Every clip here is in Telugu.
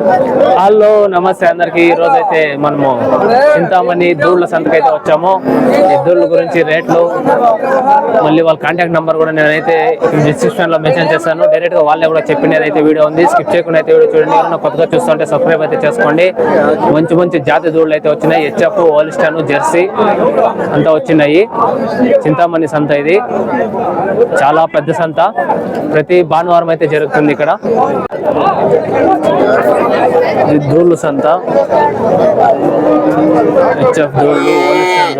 హలో నమస్తే అందరికి. ఈ రోజు అయితే మనము చింతామణి దూళ్ళ సంతకైతే వచ్చాము. ఈ దూళ్ళ గురించి రేట్లు మళ్ళీ వాళ్ళ కాంటాక్ట్ నెంబర్ కూడా నేనైతే డిస్క్రిప్షన్లో మెన్షన్ చేస్తాను డైరెక్ట్గా వాళ్ళే కూడా చెప్పినది అయితే వీడియో ఉంది. స్కిప్ చేయకుండా అయితే వీడియో చూడండి. ఎవరైనా కొత్తగా చూస్తుంటే సబ్స్క్రైబ్ అయితే చేసుకోండి. మంచి మంచి జాతి దూళ్ళు అయితే వచ్చినాయి. హెచ్ఎఫ్ ఓలిస్టాన్ జెర్సీ అంతా వచ్చినాయి. చింతామణి సంత ఇది. చాలా పెద్ద సంత. ప్రతి భానువారం అయితే జరుగుతుంది ఇక్కడ. ధూళ్ళు సంత. హెచ్ఎఫ్ దూళ్ళు ఓలిస్టాన్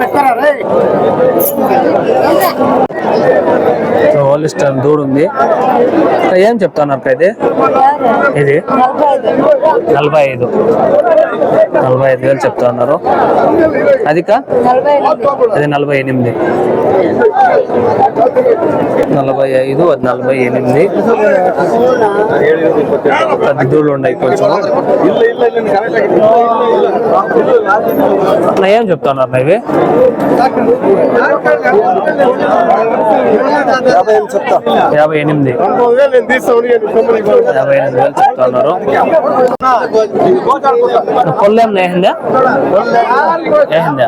పెట్టారా రే? ఓలిస్టాన్ దూడు ఉంది. ఏం చెప్తాను అక్క ఇది? ఇది? నలభై ఐదు. నలభై ఐదు వేలు చెప్తా ఉన్నారు అదిక? అది నలభై ఎనిమిది. నలభై ఐదు అది నలభై ఎనిమిది. పెద్ద దూళ్ళు ఉన్నాయి కొంచెం. ఏం చెప్తా ఉన్నారు ఇవి? యాభై ఎనిమిది. యాభై ఎనిమిది వేలు చెప్తున్నారు పొల్లేం నేహిందా ఏహిందా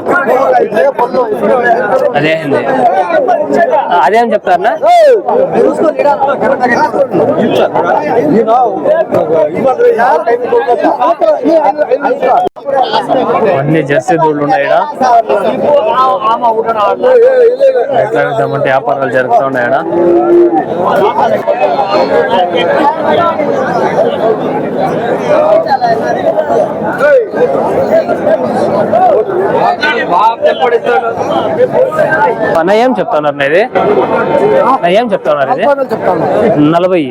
అదే హింది అదేం చెప్తారనా? అన్ని జెర్సీ దూళ్ళు ఉన్నాయి ఎట్లా విద్దామంటే వ్యాపారాలు జరుగుతూ అన్న. ఏం చెప్తున్నారు ఇది ఏం చెప్తున్నారు ఇది నలభై.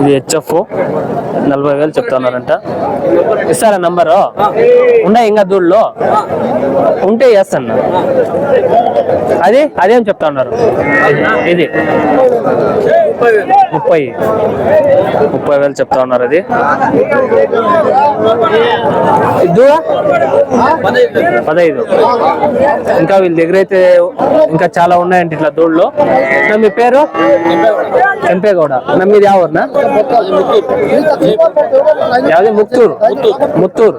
ఇది హెచ్ఎఫ్. నలభై వేలు చెప్తున్నారంట. ఇస్తారా నంబరు? ఉన్నాయి ఇంకా దూళ్ళు? ఉంటే వేస్తాను అది అదేం చెప్తా ఉన్నారు. ఇది. ముప్పై. ముప్పై వేలు చెప్తా ఉన్నారు అది. ఇది పదహైదు. ఇంకా వీళ్ళ దగ్గర అయితే ఇంకా చాలా ఉన్నాయంట ఇట్లా దూళ్ళు నా మీ పేరు? ఎంపేగౌడ నా మీది ఎవరునా యావది ముత్తూరు. ముత్తూరు.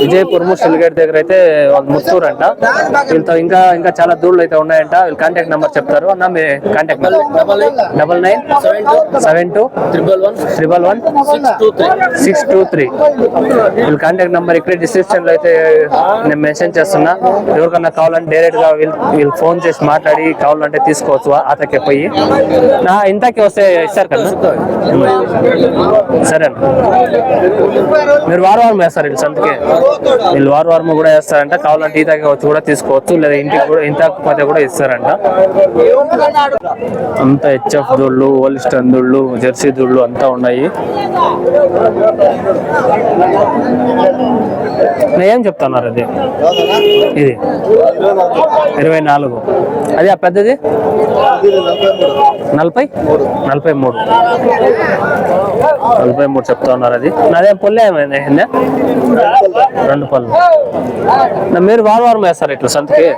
విజయపూర్ సిల్గేట్ దగ్గర అయితే వాళ్ళు ముత్తూరు అంట వీళ్ళతో ఇంకా ఇంకా చాలా దూళ్ళు అయితే ఉన్నాయంట. వీళ్ళ కాంటాక్ట్ నెంబర్ చెప్తారు. అన్న మీ contact double nine. Seven two. Triple one. Triple one. Six two three. వీళ్ళ కాంటాక్ట్ నెంబర్ ఇక్కడ డిస్క్రిప్షన్లో అయితే నేను మెన్షన్ చేస్తున్నా. ఎవరికన్నా కావాలంటే డైరెక్ట్గా వీళ్ళు వీళ్ళు ఫోన్ చేసి మాట్లాడి కావాలంటే తీసుకోవచ్చు. అతకే పోయి. నా ఇంతకి వస్తే ఇస్తారు కదా? సరే మీరు వారం వారం వేస్తారు వీళ్ళు సంతకే. వీళ్ళు వారం వారం కూడా వేస్తారంట. కావాలంటే ఈతకి వచ్చి కూడా తీసుకోవచ్చు. లేదా ఇంటికి కూడా ఇంత పోతే కూడా ఇస్తారంట. అంతా హెచ్ఎఫ్ దూళ్ళు ఓలిస్టన్ దూళ్ళు జెర్సీ దూళ్ళు అంతా ఉన్నాయి. నేను ఏం చెప్తున్నారు అది? ఇది. ఇరవై నాలుగు. అది ఆ పెద్దది? నలభై? నలభై మూడు. నలభై మూడు చెప్తా ఉన్నారు అది. నాదేం పొల్లే ఏమైంది? రెండు పళ్ళు. మీరు వారం వారం వేస్తారు ఇట్లా సంతకి?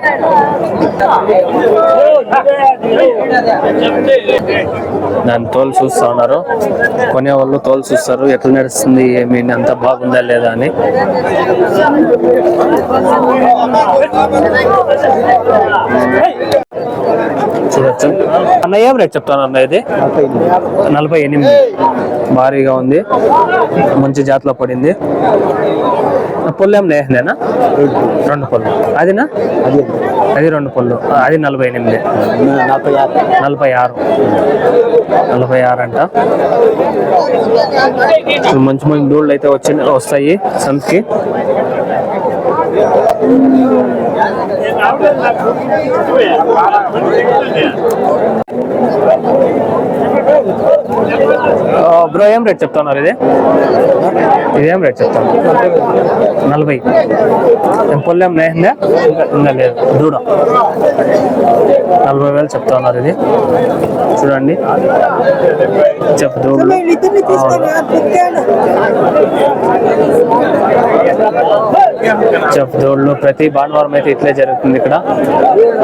దాని తోలు చూస్తా ఉన్నారు. కొనే వాళ్ళు తోలు చూస్తారు. ఎట్లా నడుస్తుంది ఏమి అంత బాగుందా లేదా అని. చూడొచ్చు. అన్న ఏం రేట్ చెప్తాను అన్న ఇది? నలభై ఎనిమిది. భారీగా ఉంది. మంచి జాతిలో పడింది. పొల్లు ఏం లేదేనా రెండు పళ్ళు అదినా? అది. రెండు పళ్ళు అది నలభై ఎనిమిది. నలభై ఆరు. నలభై ఆరు. అంట. మంచి మంచి దూళ్ళు అయితే వచ్చి వస్తాయి. సంతకి. బ్రో ఏం రేట్ చెప్తున్నారు ఇది? ఇదేం రేట్ చెప్తాను నలభై. పొల్లేం లేదా ఇంకా లేదు. దూడ. నలభై వేలు చెప్తా ఉన్నారు ఇది. చూడండి. చెప్పు దూడలు ప్రతి భానువారం అయితే ఇట్లే జరుగుతుంది ఇక్కడ.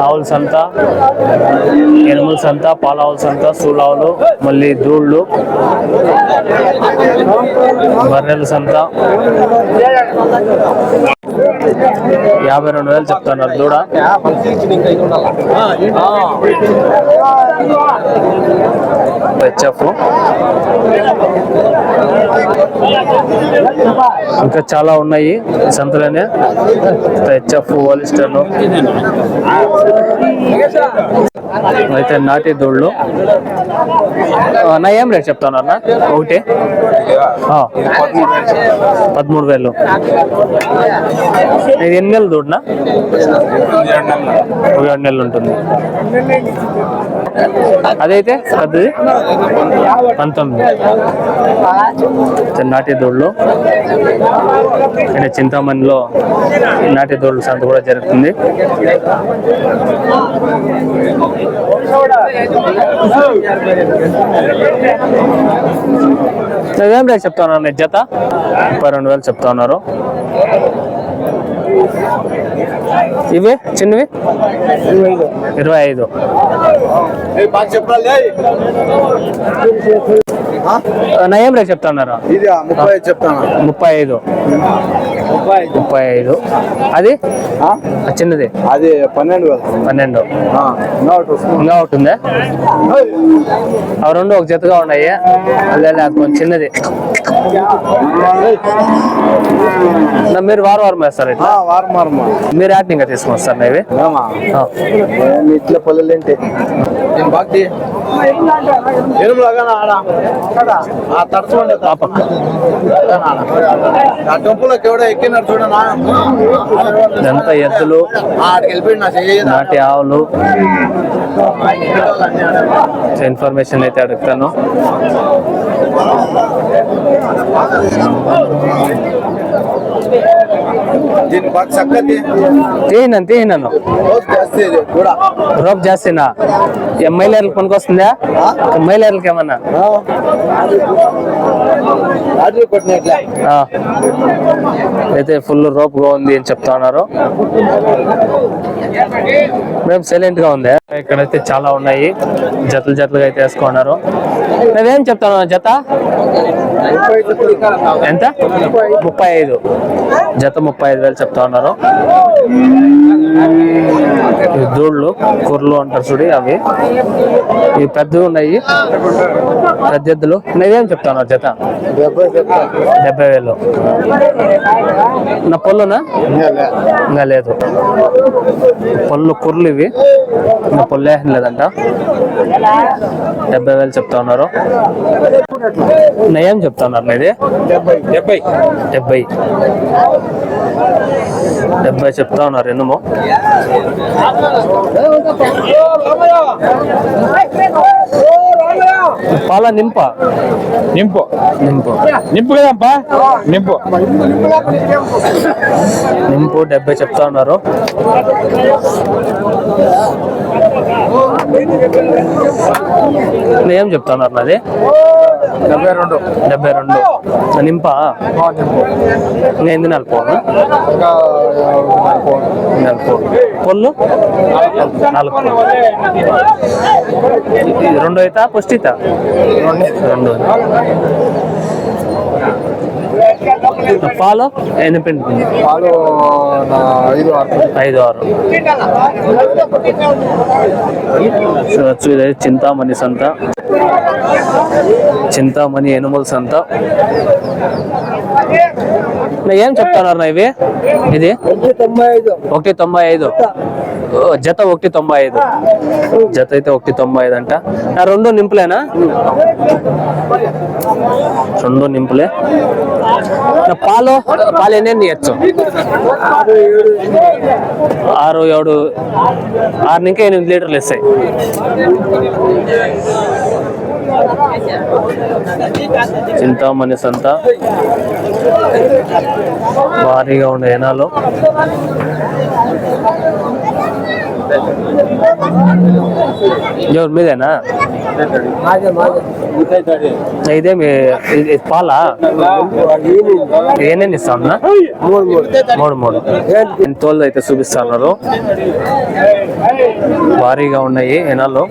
ఆవుల సంత ఎనుముల సంత పాలావుల సంత సూలావులు మళ్ళీ దూళ్ళు బర్రెల సంత. యాభై రెండు వేలు చెప్తున్నారు దూడ. హెచ్ఎఫ్. ఇంకా చాలా ఉన్నాయి సంతలోనే. హెచ్ఎఫ్ ఓలిస్టర్లు అయితే నాటి దూళ్ళు. నా ఏం రేట్ చెప్తాను అన్న? ఒకటి. పదమూడు వేలు. ఇది ఎన్ని నెలలు దూడనా? ఒక ఏడు నెలలు ఉంటుంది. అదైతే పెద్దది పంతొమ్మిది. నాటి దూళ్ళు అంటే చింతామణిలో నాటి దోళ్ళు సంత కూడా జరుగుతుంది. అదేం రేట్ చెప్తా ఉన్నారు? నీ జత ముప్పై రెండు వేలు చెప్తా ఉన్నారు. ఇవి? చిన్నవి? ఇరవై ఐదు. నా ఏం రేట్ చెప్తా ఉన్నారు ఇది ముప్పై ఐదు చెప్తాను? ముప్పై ఐదు. ముప్పై ఐదు. అది? ఆ? చిన్నది? అది పన్నెండు వేలు. పన్నెండు. ఇంకా ఒకటి ఉందా? అవి రెండు ఒక జతగా ఉన్నాయి. అదే అది కొంచెం చిన్నది. నా మీరు వారం వారం వేస్తారు ఇట్లా? వారం వారం మీరు యాక్టింగ్గా తీసుకొని వస్తారు నా ఇవి. ఇట్లా పొల్లలేంటి నేను బాక్తి ఎరుములాగా ఆడ? ఆ తడుచుకోండి ఆ పక్క ఎక్కినారు చూడనా ఇదంతా ఎద్దులు నాటి ఆవులు. ఇన్ఫర్మేషన్ అయితే అడుగుతాను. చక్కటి తీయనను. రోప్ జాస్తినా? మైలేర్లకు పనికొస్తుందా మైలేర్లకు ఏమన్నా. అయితే ఫుల్ రోప్గా ఉంది అని చెప్తా ఉన్నారు మేము సైలెంట్గా ఉంది. ఇక్కడైతే చాలా ఉన్నాయి. జతలు జతలుగా అయితే వేసుకున్నారు మేమేం చెప్తాను జత? ఎంత? ముప్పై ఐదు. జత ముప్పై ఐదు వేలు చెప్తా ఉన్నారు. దూళ్ళు కుర్రలు అంటారు చూడి అవి. ఇవి పెద్దవి ఉన్నాయి. పెద్ద ఎద్దులు. నేనేం చెప్తా ఉన్నారు జత డెబ్బై వేలు. నా పొల్లునా ఇంకా లేదు. పళ్ళు కుర్రలు ఇవి. ఇంకా పొల్లు వేసిన లేదంట. డెబ్బై వేలు చెప్తా ఉన్నారు. నయం చెప్తా ఉన్నారు ఇది డెబ్బై. డెబ్బై. డెబ్బై చెప్తా ఉన్నారు ఎన్నుమో. పాల నింప? నింపు. నింపు. నింపు కదప్పా నింపు. నింపు డెబ్బై చెప్తా ఉన్నారు. ఏం చెప్తా ఉన్నారు నాది డెబ్బై రెండు. డెబ్బై రెండు. నింప? ఎన్ని నెలలు పోను? పొల్లు నాలుగు ఇది రెండు అవుతా పుష్టిత రెండు. పాలు ఎన్ని పిండి పాలు ఐదు ఆరు ఐదు ఆరు చూడొచ్చు ఇది చింతామణి సంత. చింతామణి ఎనుముల సంత నా ఏం చెప్తున్నారు నా ఇవి? ఇది? తొంభై ఐదు. ఒకటి తొంభై ఐదు. జత ఒకటి తొంభై ఐదు. జత అయితే ఒకటి తొంభై ఐదు అంట. నా రెండు నింపులేనా? రెండు నింపులే. పాలు పాలు ఎన్ని ఇవ్వచ్చు? ఆరు ఏడు ఆరు నుంచి ఎనిమిది లీటర్లు ఇస్తాయి. చింతామణి సంత భారీగా ఉండే ఏనాలో ఎవరు మీదేనా? మాదే మాదే. ఇదే మీ పాలా? ఏనేమి ఇస్తా ఉన్నా? మూడు మూడు. తోళ్ళు అయితే చూపిస్తున్నారు భారీగా ఉన్నాయి ఎనాలు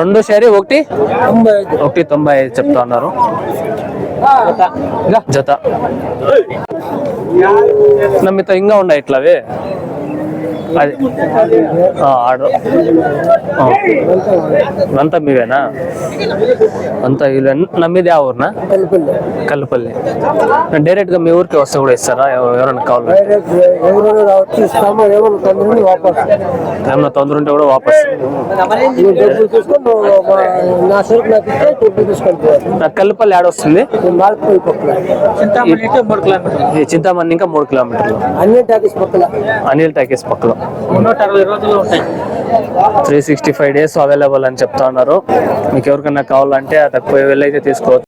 రెండు షేరీ ఒకటి? ఒకటి తొంభై చెప్తా ఉన్నారు. జత. నమ్మితో ఇంకా ఉన్నాయి ఇట్లావే? అది ఆ, ఆడు ఆ. అంతా మీవేనా? అంతా వీళ్ళు నమ్మిది ఆ ఊరినా? కలిపల్లి కల్లుపల్లి. డైరెక్ట్గా మీ ఊరికి వస్తే కూడా ఇస్తారా? ఎవ- ఎవరైనా కావాలి ఏమైనా తొందర ఉంటే కూడా వాపస్. కల్లుపల్లి ఆడ వస్తుంది. చింతామణి ఇంకా మూడు కిలోమీటర్లు. అన్ని టాకీస్ పక్కన అనిల్ టాకీస్ పక్కలో. నూట అరవై రోజులు ఉంటాయి three sixty five days available అని చెప్తా ఉన్నారు. మీకు ఎవరికన్నా కావాలంటే ఆ తక్కువ వెళ్ళైతే తీసుకోవచ్చు.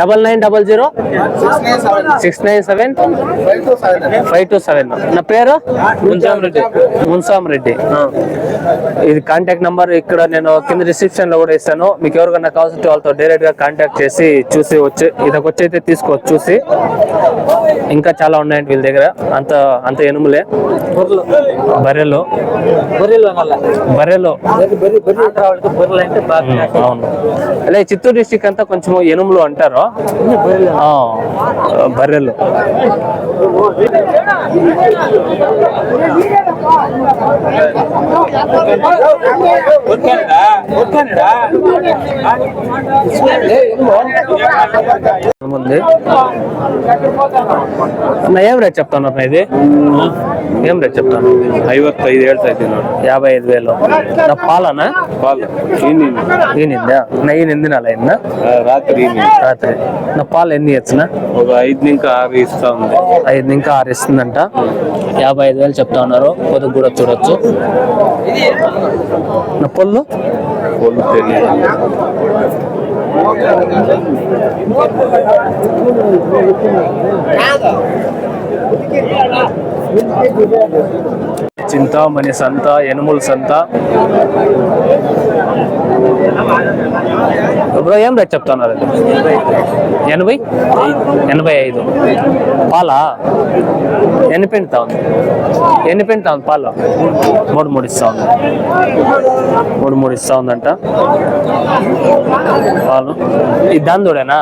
Double nine double zero six nine seven five two seven. నా పేరు? మున్సాం రెడ్డి. మున్సాం రెడ్డి. ఇది కాంటాక్ట్ నంబర్ ఇక్కడ నేను కింద రిసెప్షన్లో కూడా ఇస్తాను. మీకు ఎవరికన్నా కావాల్సి వాళ్ళతో డైరెక్ట్గా కాంటాక్ట్ చేసి చూసి వచ్చి ఇదొక వచ్చి అయితే తీసుకోవచ్చు చూసి. ఇంకా చాలా ఉన్నాయండి వీళ్ళ దగ్గర. అంత అంత ఎనుములే. బర్రెలు బర్రెలు ఉమ్, అవును అలా చిత్తూరు డిస్టిక్ అంతా కొంచెం ఎనుములు అంటారు ఆ, బర్రెలు ఉంది అన్న ఏం రేట్ చెప్తాను అన్న ఇది ఏం రేట్ చెప్తాను ಐವತ್ತೈದು ಹೇಳ್ತಾ ಇದ್ದೀನಿ ನೋಡಿ యాభై ఐదు వేలు. నా పాలనా? పాలు. ఈనిందా. నా ఈయన ఎన్ని నెల అయిందా? రాత్రి రాత్రి. నా పాలు ఎన్ని ఇచ్చిన? ఒక ఐదు నింక ఆరు ఇస్తా ఉంది. ఐదు ఇంకా ఆరు ఇస్తుందంట. యాభై ఐదు వేలు చెప్తా ఉన్నారు. పొదుగు కూడా చూడొచ్చు. నా పొల్లు? పొల్లు తెలియదు. చింతామణి సంత ఎనుముల సంత. బ్రో ఏం రేట్ చెప్తున్నారు? ఎనభై? ఎనభై ఐదు. పాలా? ఎన్ని పిండుతా ఉంది ఎన్ని పిండుతా పాలు? మూడు మూడు ఇస్తా. ఉంది మూడు మూడు ఇస్తా ఉందంట పాలు. ఇది దాందోడేనా?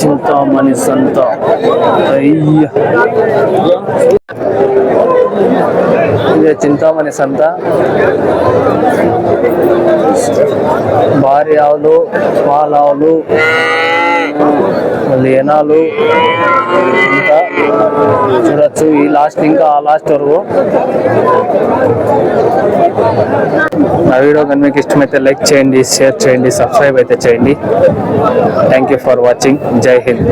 చింతామణి సంత. అయ్య. ఇదే చింతామణి సంత. భార్య ఆవులు పాల ఆవులు లేనాలు ఇంకా చూడొచ్చు. ఈ లాస్ట్ ఇంకా ఆ లాస్ట్ వరకు. నా వీడియో కనుక మీకు ఇష్టమైతే లైక్ చేయండి షేర్ చేయండి సబ్స్క్రైబ్ అయితే చేయండి. థ్యాంక్ యూ ఫర్ వాచింగ్ జై హింద్